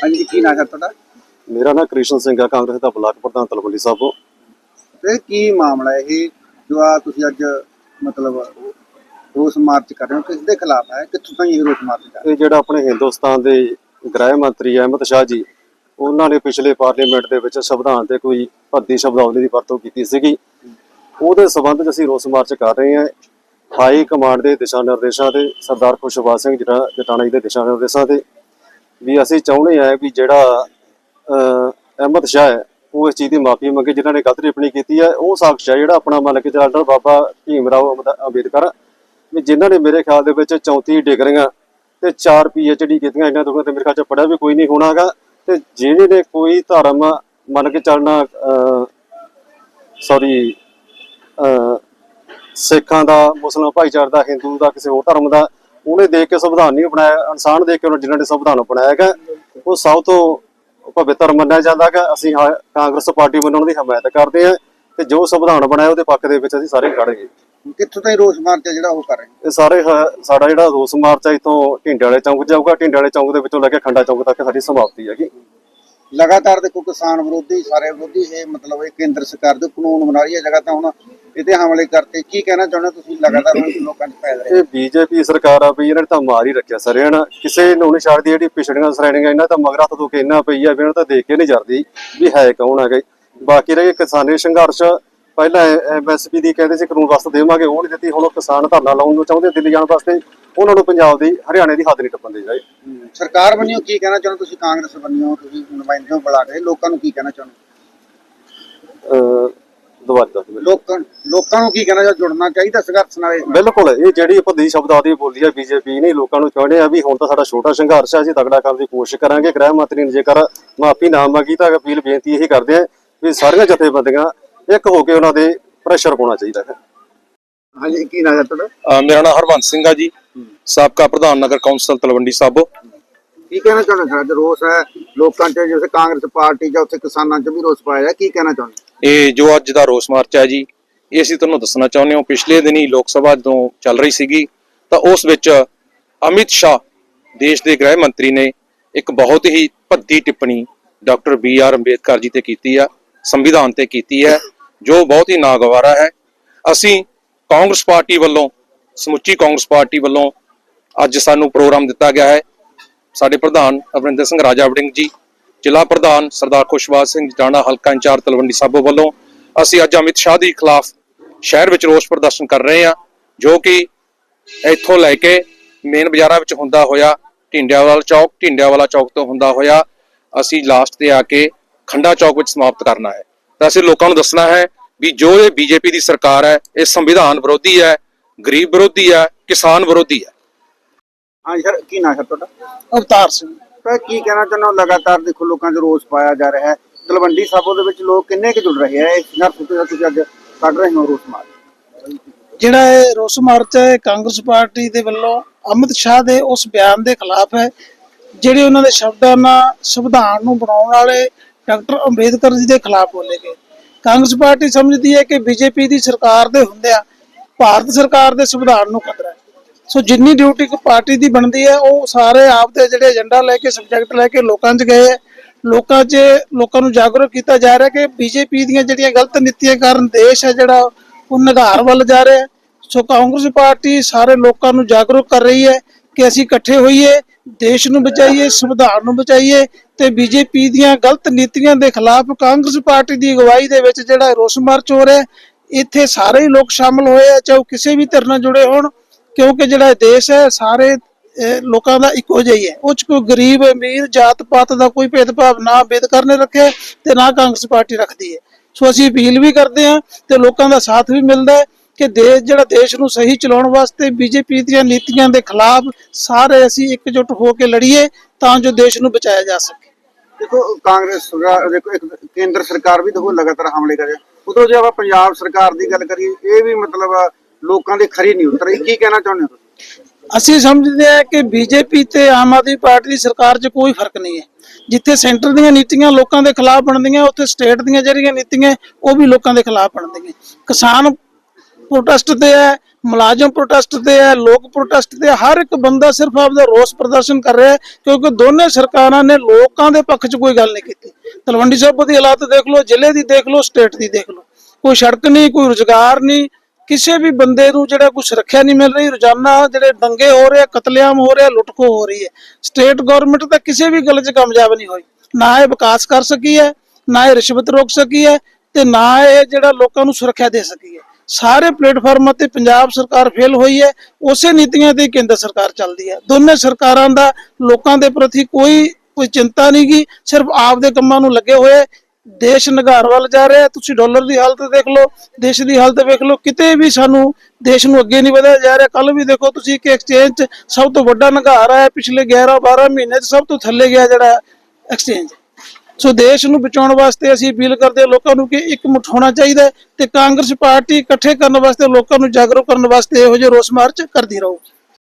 ਹਾਂਜੀ ਕੀ ਨਾਮ ਹੈ ਤੁਹਾਡਾ? ਮੇਰਾ ਨਾਮ ਕ੍ਰਿਸ਼ਨ ਸਿੰਘ ਹੈ ਕਾਂਗਰਸ ਦਾ ਬਲਾਕ ਪ੍ਰਧਾਨ ਤਲਵੰਡੀ ਸਾਬੋ ਤੇ ਕੀ ਮਾਮਲਾ ਇਹ ਜੋ ਆ ਤੁਸੀਂ ਅੱਜ ਮਤਲਬ ਰੋਸ ਮਾਰਚ ਕਰ ਰਹੇ ਹੋ ਕਿਸ ਦੇ ਖਿਲਾਫ ਹੈ? ਕਿੱਥੋਂ ਤਾਈਂ ਇਹ ਰੋਸ ਮਾਰਚ ਕਰ ਰਹੇ ਇਹ ਜਿਹੜਾ ਆਪਣੇ ਹਿੰਦੁਸਤਾਨ ਦੇ ਗ੍ਰਹਿ ਮੰਤਰੀ ਅਹਿਮਦ ਸ਼ਾਹ ਜੀ ਉਹਨਾਂ ਨੇ ਪਿਛਲੇ ਪਾਰਲੀਮੈਂਟ ਦੇ ਵਿੱਚ ਸੰਵਿਧਾਨ ਤੇ ਕੋਈ ਭੱਦੀ ਸ਼ਬਦਾਵਲੀ ਦੀ ਵਰਤੋਂ ਕੀਤੀ ਸੀਗੀ। ਉਹਦੇ ਸਬੰਧ 'ਚ ਅਸੀਂ ਰੋਸ ਮਾਰਚ ਕਰ ਰਹੇ ਹਾਂ। ਹਾਈ ਕਮਾਂਡ ਦੇ ਦਿਸ਼ਾ ਨਿਰਦੇਸ਼ਾਂ ਤੇ ਸਰਦਾਰ ਖੁਸ਼ਬਾਜ ਸਿੰਘ ਜਟਾ- ਜਟਾਣਾ ਜੀ ਦੇ ਦਿਸ਼ਾ ਨਿਰਦੇਸ਼ਾਂ ਤੇ ਵੀ ਅਸੀਂ ਚਾਹੁੰਦੇ ਹਾਂ ਵੀ ਜਿਹੜਾ ਅਹ, ਅਹਿਮਦ ਸ਼ਾਹ ਹੈ ਉਹ ਇਸ ਚੀਜ਼ ਦੀ ਮਾਫੀ ਮੰਗੇ ਜਿਨ੍ਹਾਂ ਨੇ ਗਲਤ ਟਿੱਪਣੀ ਕੀਤੀ ਹੈ ਉਹ ਸ਼ਖਸ ਹੈ ਜਿਹੜਾ ਆਪਣਾ ਮੰਨ ਕੇ ਚੱਲਦਾ ਬਾਬਾ ਭੀਮ ਰਾਓ ਅੰਬੇਦ- ਅੰਬੇਦਕਰ ਵੀ ਜਿਨ੍ਹਾਂ ਨੇ ਮੇਰੇ ਖਿਆਲ ਦੇ ਵਿੱਚ 34 ਡਿਗਰੀਆਂ ਤੇ 4 ਡੀ ਕੀਤੀਆਂ ਇਹਨਾਂ ਤੋਂ ਤੇ ਮੇਰੇ ਖਿਆਲ ਚ ਪੜਿਆ ਵੀ ਕੋਈ ਨਹੀਂ ਹੋਣਾਗਾ। ਤੇ ਜਿਹੜੇ ਨੇ ਕੋਈ ਧਰਮ ਮੰਨ ਕੇ ਚੱਲਣਾ ਸੌਰੀ ਸਿੱਖਾਂ ਦਾ ਮੁਸਲਮਾਨ ਭਾਈਚਾਰੇ ਦਾ ਹਿੰਦੂ ਦਾ ਕਿਸੇ ਹੋਰ ਧਰਮ ਦਾ ਉਹਨੇ ਦੇਖ ਕੇ ਸੰਵਿਧਾਨ ਨਹੀਂ ਬਣਾਇਆ ਇਨਸਾਨ ਦੇਖ ਕੇ ਉਹਨਾਂ ਜਿਨ੍ਹਾਂ ਨੇ ਸੰਵਿਧਾਨ ਬਣਾਇਆ ਹੈਗਾ ਉਹ ਸਭ ਤੋਂ ਪਵਿੱਤਰ ਮੰਨਿਆ ਜਾਂਦਾ ਹੈਗਾ। ਅਸੀਂ ਕਾਂਗਰਸ ਪਾਰਟੀ ਵੱਲੋਂ ਉਹਨਾਂ ਦੀ ਹਮਾਇਤ ਕਰਦੇ ਹਾਂ ਤੇ ਜੋ ਸੰਵਿਧਾਨ ਬਣਾਇਆ ਉਹਦੇ ਪੱਖ ਦੇ ਵਿੱਚ ਅਸੀਂ ਸਾਰੇ ਖੜ੍ਹੇ ਹੋ ਕਿੱਥੋਂ ਤਾਈਂ ਰੋਸ ਮਾਰਚ ਜਿਹੜਾ ਉਹ ਕਰ ਰਹੇ ਇਹ ਸਾਰੇ ਸਾਡਾ ਜਿਹੜਾ ਰੋਸ ਮਾਰਚ ਹੈ ਇਥੋਂ ਢਿੰਡੇ ਵਾਲੇ ਚੌਂਕ ਜਾਊਗਾ। ਢਿੰਡੇ ਵਾਲੇ ਚੌਂਕ ਦੇ ਵਿੱਚੋਂ ਲੈ ਕੇ ਖੰਡਾ ਚੌਂਕ ਤੱਕ ਸਾਡੀ ਸਮਾਪਤੀ ਹੈਗੀ। ਲਗਾਤਾਰ ਦੇਖੋ ਕਿਸਾਨ ਵਿਰੋਧੀ, ਸਾਰੇ ਵਿਰੋਧੀ, ਇਹ ਮਤਲਬ ਇਹ ਕੇਂਦਰ ਸਰਕਾਰ ਦੇ ਕਾਨੂੰਨ ਬਣਾ ਰਹੀ ਹੈ ਜਗ੍ਹਾ ਤਾਂ ਹੁਣ ਇਹਦੇ ਹਮਲੇ ਕਰਤੇ। ਕੀ ਕਹਿਣਾ ਚਾਹੁੰਦੇ ਹੋ ਤੁਸੀਂ? ਲਗਾਤਾਰ ਹੁਣ ਲੋਕਾਂ 'ਚ ਫੈਲ ਰਹੇ। ਇਹ ਬੀਜੇਪੀ ਸਰਕਾਰ ਆ ਵੀ ਇਹਨਾਂ ਨੇ ਤਾਂ ਮਾਰ ਹੀ ਰੱਖਿਆ ਸਾਰੇ, ਹਨਾ? ਕਿਸੇ ਨੂੰ ਨਹੀਂ ਛੱਡਦੀ ਜਿਹੜੀ ਪਿਛੜੀਆਂ ਸ਼੍ਰੇਣੀਆਂ ਇਹਨਾਂ ਤਾਂ ਮਗਰਾ ਤੋਂ ਕਿ ਇੰਨਾ ਪਈ ਆ ਵੀ ਇਹਨਾਂ ਤਾਂ ਦੇਖ ਕੇ ਨਹੀਂ ਜਰਦੀ ਵੀ ਹੈ ਕੌਣ ਹੈਗੇ। ਬਾਕੀ ਰਹੇ ਕਿਸਾਨੀ ਸੰਘਰਸ਼ ਪਹਿਲਾਂ ਐਮਐਸਪੀ ਦੀ ਕਹਿੰਦੇ ਸੀ ਕਾਨੂੰਨ ਵਾਸਤੇ ਦੇਵਾਂਗੇ ਉਹ ਨਹੀਂ ਦਿੱਤੀ ਹੁਣ ਕਿਸਾਨ ਧਰਨਾ ਲਾਉਣ ਨੂੰ ਚਾਹੁੰਦੇ ਦਿੱਲੀ ਜਾਣ ਵਾਸਤੇ ਉਹਨਾਂ ਨੂੰ ਪੰਜਾਬ ਦੀ ਹਰਿਆਣੇ ਦੀ ਹੱਦ ਨਹੀਂ ਟੱਪਣ ਦੇ ਜਾਏ ਸਰਕਾਰ ਬਣੀਓ ਕੀ ਕਹਿਣਾ ਚਾਹੁੰਦੇ ਤੁਸੀਂ ਕਾਂਗਰਸ ਬਣੀਓ ਤੁਸੀਂ ਨੁਮਾਇੰਦੇ ਹੋ ਬੁਲਾ ਕੇ ਲੋਕਾਂ ਨੂੰ ਕੀ ਕਹਿਣਾ ਚਾਹੁੰਦੇ ਦੁਬਾਰਾ। ਲੋਕਾਂ ਲੋਕਾਂ ਨੂੰ ਕੀ ਕਹਿਣਾ ਚਾਹੁੰਦੇ ਜੁੜਨਾ ਚਾਹੀਦਾ ਸੰਘਰਸ਼ ਨਾਲ ਇਹ? ਬਿਲਕੁਲ ਇਹ ਜਿਹੜੀ ਭੱਦੀ ਬੋਲੀ ਹੈ ਬੀਜੇਪੀ ਨੇ ਲੋਕਾਂ ਨੂੰ ਚਾਹੁੰਦੇ ਆ ਵੀ ਹੁਣ ਤਾਂ ਸਾਡਾ ਛੋਟਾ ਸੰਘਰਸ਼ ਹੈ ਅਸੀਂ ਤਗੜਾ ਕਰਨ ਦੀ ਕੋਸ਼ਿਸ਼ ਕਰਾਂਗੇ ਗ੍ਰਹਿ ਮੰਤਰੀ ਨੇ ਜੇਕਰ ਮਾਫੀ ਨਾ ਮੰਗੀ ਤਾਂ ਅਪੀਲ ਬੇਨਤੀ ਇਹੀ ਕਰਦੇ ਆ ਵੀ ਸਾਰੀਆਂ ਜਥੇਬੰਦੀਆਂ ਇੱਕ ਹੋ ਕੇ ਉਹਨਾਂ ਦੇ ਪ੍ਰੈਸ਼ਰ ਪਾਉਣਾ ਚਾਹੀਦਾ ਹੈ। ਹਾਂਜੀ ਕੀ ਨਾਮ ਹੈ ਤੁਹਾਡਾ? ਅਹ ਮੇਰਾ ਨਾਮ ਹਰਵੰਤ ਸਿੰਘ ਆ ਜੀ। ਸਾਬਕਾ ਪ੍ਰਧਾਨ ਨਗਰ ਕੌਂਸਲ ਤਲਵੰਡੀ ਸਾਬੋ। ਕੀ ਕਹਿਣਾ ਚਾਹੁੰਦੇ ਸਰ ਅੱਜ ਰੋਸ ਹੈ ਲੋਕਾਂ 'ਚ ਜਿਵੇਂ ਕਾਂਗਰਸ ਪਾਰਟੀ ਜਾਂ ਉੱਥੇ ਕਿਸਾਨਾਂ 'ਚ ਵੀ ਰੋਸ ਪਾਇਆ ਜਾ ਕੀ ਕਹਿਣਾ ਚਾਹੁੰਦੇ ਇਹ ਜੋ ਅੱਜ ਦਾ ਰੋਸ ਮਾਰਚ ਹੈ ਜੀ ਇਹ ਅਸੀਂ ਤੁਹਾਨੂੰ ਦੱਸਣਾ ਚਾਹੁੰਦੇ ਹਾਂ ਪਿਛਲੇ ਦਿਨੀ ਲੋਕ ਸਭਾ ਜਦੋਂ ਚੱਲ ਰਹੀ ਸੀਗੀ ਤਾਂ ਉਸ ਵਿੱਚ ਅਮਿਤ ਸ਼ਾਹ ਦੇਸ਼ ਦੇ ਗ੍ਰਹਿ ਮੰਤਰੀ ਨੇ ਇੱਕ ਬਹੁਤ ਹੀ ਭੱਦੀ ਟਿੱਪਣੀ doctor B R Ambedkar ji ਤੇ ਕੀਤੀ ਆ ਸੰਵਿਧਾਨ ਤੇ ਕੀਤੀ ਹੈ ਜੋ ਬਹੁਤ ਹੀ ਨਾਗਵਾਰਾ ਹੈ। ਅਸੀਂ ਕਾਂਗਰਸ ਪਾਰਟੀ ਵੱਲੋਂ, ਸਮੁੱਚੀ ਕਾਂਗਰਸ ਪਾਰਟੀ ਵੱਲੋਂ ਅੱਜ ਸਾਨੂੰ ਪ੍ਰੋਗਰਾਮ ਦਿੱਤਾ ਗਿਆ ਹੈ। ਸਾਡੇ ਪ੍ਰਧਾਨ ਅਮਰਿੰਦਰ ਸਿੰਘ ਰਾਜਾ ਵੜਿੰਗ ਜੀ, ਜ਼ਿਲ੍ਹਾ ਪ੍ਰਧਾਨ ਸਰਦਾਰ ਖੁਸ਼ਬਾਜ ਸਿੰਘ ਜਟਾਣਾ ਹਲਕਾ ਇੰਚਾਰਜ ਤਲਵੰਡੀ ਸਾਬੋ ਵੱਲੋਂ ਅਸੀਂ ਅੱਜ ਅਮਿਤ ਸ਼ਾਹ ਦੇ ਖਿਲਾਫ ਸ਼ਹਿਰ ਵਿੱਚ ਰੋਸ ਪ੍ਰਦਰਸ਼ਨ ਕਰ ਰਹੇ ਹਾਂ, ਜੋ ਕਿ ਇੱਥੋਂ ਲੈ ਕੇ ਮੇਨ ਬਾਜ਼ਾਰਾਂ ਵਿੱਚ ਹੁੰਦਾ ਹੋਇਆ, ਢਿੰਡਿਆਵਾਲਾ ਚੌਕ ਢਿੰਡਿਆਂ ਵਾਲਾ ਚੌਕ ਤੋਂ ਹੁੰਦਾ ਹੋਇਆ ਅਸੀਂ ਲਾਸਟ ਤੇ ਆ ਕੇ ਖੰਡਾ ਚੌਕ ਵਿੱਚ ਸਮਾਪਤ ਕਰਨਾ ਹੈ। ਤਾਂ ਅਸੀਂ ਲੋਕਾਂ ਨੂੰ ਦੱਸਣਾ ਹੈ ਵੀ ਜੋ ਇਹ ਬੀਜੇਪੀ ਦੀ ਸਰਕਾਰ ਹੈ ਇਹ ਸੰਵਿਧਾਨ ਵਿਰੋਧੀ ਹੈ ਗਰੀਬ ਵਿਰੋਧੀ ਹੈ ਕਿਸਾਨ ਵਿਰੋਧੀ ਹੈ। ਹਾਂ ਸਰ ਕੀ ਨਾਮ ਹੈ ਤੁਹਾਡਾ? ਅਵਤਾਰ ਸਿੰਘ। ਤਾਂ ਕੀ ਕਹਿਣਾ ਚਾਹੁੰਦੇ ਹੋ ਲਗਾਤਾਰ ਦੇਖੋ ਲੋਕਾਂ 'ਚ ਰੋਸ ਪਾਇਆ ਜਾ ਰਿਹਾ ਹੈ। ਤਲਵੰਡੀ ਸਾਬੋ ਦੇ ਵਿੱਚ ਲੋਕ ਕਿੰਨੇ ਕੁ ਜੁੜ ਰਹੇ ਆ ਇਸ ਸੰਘਰਸ਼ ਤੇ ਤੁਸੀਂ ਅੱਜ ਕੱਢ ਰਹੇ ਹੋ ਰੋਸ ਮਾਰਚ। ਜਿਹੜਾ ਇਹ ਰੋਸ ਮਾਰਚ ਹੈ ਕਾਂਗਰਸ ਪਾਰਟੀ ਦੇ ਵੱਲੋਂ ਅਮਿਤ ਸ਼ਾਹ ਦੇ ਉਸ ਬਿਆਨ ਦੇ ਖਿਲਾਫ ਹੈ ਜਿਹੜੇ ਉਹਨਾਂ ਦੇ ਸ਼ਬਦਾਂ ਨਾਲ ਸੰਵਿਧਾਨ ਨੂੰ ਬਣਾਉਣ ਵਾਲੇ ਡਾਕਟਰ ਅੰਬੇਦਕਰ ਜੀ ਦੇ ਖਿਲਾਫ ਬੋਲੇ ਗਏ। ਕਾਂਗਰਸ ਪਾਰਟੀ ਸਮਝਦੀ ਹੈ ਕਿ ਬੀਜੇਪੀ ਦੀ ਸਰਕਾਰ ਦੇ ਹੁੰਦਿਆਂ ਭਾਰਤ ਸਰਕਾਰ ਦੇ ਸੰਵਿਧਾਨ ਨੂੰ ਖਤਰਾ ਹੈ। ਸੋ ਜਿੰਨੀ ਡਿਊਟੀ ਪਾਰਟੀ ਦੀ ਬਣਦੀ ਹੈ, ਉਹ ਸਾਰੇ ਆਪ ਦੇ ਜਿਹੜੇ ਏਜੰਡਾ ਲੈ ਕੇ, ਸਬਜੈਕਟ ਲੈ ਕੇ ਲੋਕਾਂ 'ਚ ਗਏ ਹੈ। ਲੋਕਾਂ 'ਚ ਲੋਕਾਂ ਨੂੰ ਜਾਗਰੂਕ ਕੀਤਾ ਜਾ ਰਿਹਾ ਕਿ ਬੀਜੇਪੀ ਦੀਆਂ ਜਿਹੜੀਆਂ ਗਲਤ ਨੀਤੀਆਂ ਕਾਰਨ ਦੇਸ਼ ਹੈ ਜਿਹੜਾ, ਉਹ ਨਿਘਾਰ ਵੱਲ ਜਾ ਰਿਹਾ ਸੋ ਕਾਂਗਰਸ ਪਾਰਟੀ ਸਾਰੇ ਲੋਕਾਂ ਨੂੰ ਜਾਗਰੂਕ ਕਰ ਰਹੀ ਹੈ ਕਿ ਅਸੀਂ ਇਕੱਠੇ ਹੋਈਏ, ਦੇਸ਼ ਨੂੰ ਬਚਾਈਏ, ਸੰਵਿਧਾਨ ਨੂੰ ਬਚਾਈਏ ਤੇ ਬੀਜੇਪੀ ਦੀਆਂ ਗਲਤ ਨੀਤੀਆਂ ਦੇ ਖਿਲਾਫ ਕਾਂਗਰਸ ਪਾਰਟੀ ਦੀ ਅਗਵਾਈ ਦੇ ਵਿੱਚ ਜਿਹੜਾ ਰੋਸ ਮਾਰਚ ਹੋ ਰਿਹਾ ਇੱਥੇ ਸਾਰੇ ਹੀ ਲੋਕ ਸ਼ਾਮਲ ਹੋਏ ਆ, ਚਾਹੇ ਉਹ ਕਿਸੇ ਵੀ ਧਿਰ ਨਾਲ ਜੁੜੇ ਹੋਣ, ਕਿਉਂਕਿ ਜਿਹੜਾ ਦੇਸ਼ ਹੈ, ਸਾਰੇ ਲੋਕਾਂ ਦਾ ਇੱਕੋ ਜਿਹਾ ਹੀ ਹੈ। ਉਹ ਚ ਕੋਈ ਗਰੀਬ, ਅਮੀਰ ਜਾਤ ਪਾਤ ਦਾ ਕੋਈ ਭੇਦਭਾਵ ਨਾ ਅੰਬੇਦਕਰ ਨੇ ਰੱਖਿਆ ਤੇ ਨਾ ਕਾਂਗਰਸ ਪਾਰਟੀ ਰੱਖਦੀ ਹੈ। ਸੋ ਅਸੀਂ ਅਪੀਲ ਵੀ ਕਰਦੇ ਹਾਂ ਤੇ ਲੋਕਾਂ ਦਾ ਸਾਥ ਵੀ ਮਿਲਦਾ ਹੈ ਕਿ ਦੇਸ਼, ਜਿਹੜਾ ਦੇਸ਼ ਨੂੰ ਸਹੀ ਚਲਾਉਣ ਵਾਸਤੇ ਬੀਜੇਪੀ ਦੀਆਂ ਨੀਤੀਆਂ ਦੇ ਖਿਲਾਫ ਸਾਰੇ ਅਸੀਂ ਇਕਜੁੱਟ ਹੋ ਕੇ ਲੜੀਏ ਤਾਂ ਜੋ ਦੇਸ਼ ਨੂੰ ਬਚਾਇਆ ਜਾ ਸਕੇ। ਦੇਖੋ, ਕਾਂਗਰਸ ਸਰਕਾਰ, ਦੇਖੋ, ਇੱਕ ਕੇਂਦਰ ਸਰਕਾਰ ਵੀ ਦੇਖੋ, ਲਗਾਤਾਰ ਹਮਲੇ ਕਰ ਉਦੋਂ ਜੇ ਆਪਾਂ ਪੰਜਾਬ ਸਰਕਾਰ ਦੀ ਗੱਲ ਕਰੀਏ, ਇਹ ਵੀ ਮਤਲਬ ਲੋਕਾਂ ਦੇ ਖਰੀ ਨਹੀਂ ਉਤਰ। ਕੀ ਕਹਿਣਾ ਚਾਹੁੰਦੇ ਹੋ? ਅਸੀਂ ਸਮਝਦੇ ਹਾਂ ਕਿ ਬੀਜੇਪੀ ਤੇ ਆਮ ਆਦਮੀ ਪਾਰਟੀ ਦੀ ਸਰਕਾਰ 'ਚ ਕੋਈ ਫ਼ਰਕ ਨਹੀਂ ਹੈ। ਜਿੱਥੇ ਸੈਂਟਰ ਦੀਆਂ ਨੀਤੀਆਂ ਲੋਕਾਂ ਦੇ ਖਿਲਾਫ ਬਣਦੀਆਂ, ਉੱਥੇ ਸਟੇਟ ਦੀਆਂ ਜਿਹੜੀਆਂ ਨੀਤੀਆਂ, ਉਹ ਵੀ ਲੋਕਾਂ ਦੇ ਖਿਲਾਫ ਬਣਦੀਆਂ। ਕਿਸਾਨ ਪ੍ਰੋਟੈਸਟ ਤੇ ਹੈ ਮੁਲਾਜ਼ਮ ਪ੍ਰੋਟੈਸਟ ਤੇ ਹੈ, ਲੋਕ ਪ੍ਰੋਟੈਸਟ ਤੇ ਹਰ ਇੱਕ ਬੰਦਾ ਸਿਰਫ ਆਪਦਾ ਰੋਸ ਪ੍ਰਦਰਸ਼ਨ ਕਰ ਰਿਹਾ ਹੈ, ਕਿਉਂਕਿ ਦੋਨੇ ਸਰਕਾਰਾਂ ਨੇ ਲੋਕਾਂ ਦੇ ਪੱਖ 'ਚ ਕੋਈ ਗੱਲ ਨਹੀਂ ਕੀਤੀ। ਤਲਵੰਡੀ ਸਾਬੋ ਦੀ ਹਾਲਾਤ ਦੇਖ ਲਓ, ਜ਼ਿਲ੍ਹੇ ਦੀ ਦੇਖ ਲਓ ਸਟੇਟ ਦੀ ਦੇਖ ਲਓ। ਕੋਈ ਸੜਕ ਨਹੀਂ, ਕੋਈ ਰੁਜ਼ਗਾਰ ਨਹੀਂ, ਕਿਸੇ ਵੀ ਬੰਦੇ ਨੂੰ ਜਿਹੜਾ ਕੋਈ ਸੁਰੱਖਿਆ ਨਹੀਂ ਮਿਲ ਰਹੀ, ਰੋਜ਼ਾਨਾ ਜਿਹੜੇ ਦੰਗੇ ਹੋ ਰਹੇ ਕਤਲੇਆਮ ਹੋ ਰਿਹਾ ਲੁੱਟਖੋ ਹੋ ਰਹੀ ਹੈ। ਸਟੇਟ ਗਵਰਨਮੈਂਟ ਤਾਂ ਕਿਸੇ ਵੀ ਗੱਲ 'ਚ ਕਾਮਯਾਬ ਨਹੀਂ ਹੋਈ। ਨਾ ਇਹ ਵਿਕਾਸ ਕਰ ਸਕੀ ਹੈ, ਨਾ ਇਹ ਰਿਸ਼ਵਤ ਰੋਕ ਸਕੀ ਹੈ ਤੇ ਨਾ ਇਹ ਜਿਹੜਾ ਲੋਕਾਂ ਨੂੰ ਸੁਰੱਖਿਆ ਦੇ ਸਕੀ ਹੈ। ਸਾਰੇ ਪਲੇਟਫਾਰਮਾਂ ਤੇ ਪੰਜਾਬ ਸਰਕਾਰ ਫੇਲ ਹੋਈ ਹੈ, ਉਸੇ ਨੀਤੀਆਂ ਤੇ ਕੇਂਦਰ ਸਰਕਾਰ ਚੱਲਦੀ ਹੈ। ਦੋਨੇ ਸਰਕਾਰਾਂ ਦਾ ਲੋਕਾਂ ਦੇ ਪ੍ਰਤੀ ਕੋਈ ਕੋਈ ਚਿੰਤਾ ਨਹੀਂ ਗੀ, ਸਿਰਫ ਆਪ ਦੇ ਕੰਮਾਂ ਨੂੰ ਲੱਗੇ ਹੋਏ ਦੇਸ਼ ਨਿਗਾਰ ਵੱਲ ਜਾ ਰਿਹਾ ਤੁਸੀਂ ਡਾਲਰ ਦੀ ਹਾਲਤ ਦੇਖ ਲਓ, ਦੇਸ਼ ਦੀ ਹਾਲਤ ਵੇਖ ਲਓ, ਕਿਤੇ ਵੀ ਸਾਨੂੰ ਦੇਸ਼ ਨੂੰ ਅੱਗੇ ਨਹੀਂ ਵਧਾਇਆ ਜਾ ਰਿਹਾ। ਕੱਲ ਵੀ ਦੇਖੋ ਤੁਸੀਂ ਕਿ ਐਕਸਚੇਂਜ 'ਚ ਸਭ ਤੋਂ ਵੱਡਾ ਨਿਗਾਰ ਆਇਆ, ਪਿਛਲੇ 11 12 ਮਹੀਨੇ 'ਚ ਸਭ ਤੋਂ ਥੱਲੇ ਗਿਆ ਜਿਹੜਾ ਐਕਸਚੇਂਜ ਸੋ ਦੇਸ਼ ਨੂੰ ਬਚਾਉਣ ਵਾਸਤੇ ਅਸੀਂ ਅਪੀਲ ਕਰਦੇ ਹਾਂ ਲੋਕਾਂ ਨੂੰ ਕਿ ਇੱਕ ਮੁੱਠ ਹੋਣਾ ਚਾਹੀਦਾ ਤੇ ਕਾਂਗਰਸ ਪਾਰਟੀ ਇਕੱਠੇ ਕਰਨ ਵਾਸਤੇ, ਲੋਕਾਂ ਨੂੰ ਜਾਗਰੂਕ ਕਰਨ ਵਾਸਤੇ ਇਹੋ ਜਿਹੇ ਰੋਸ ਮਾਰਚ ਕਰਦੀ ਰਹੂ।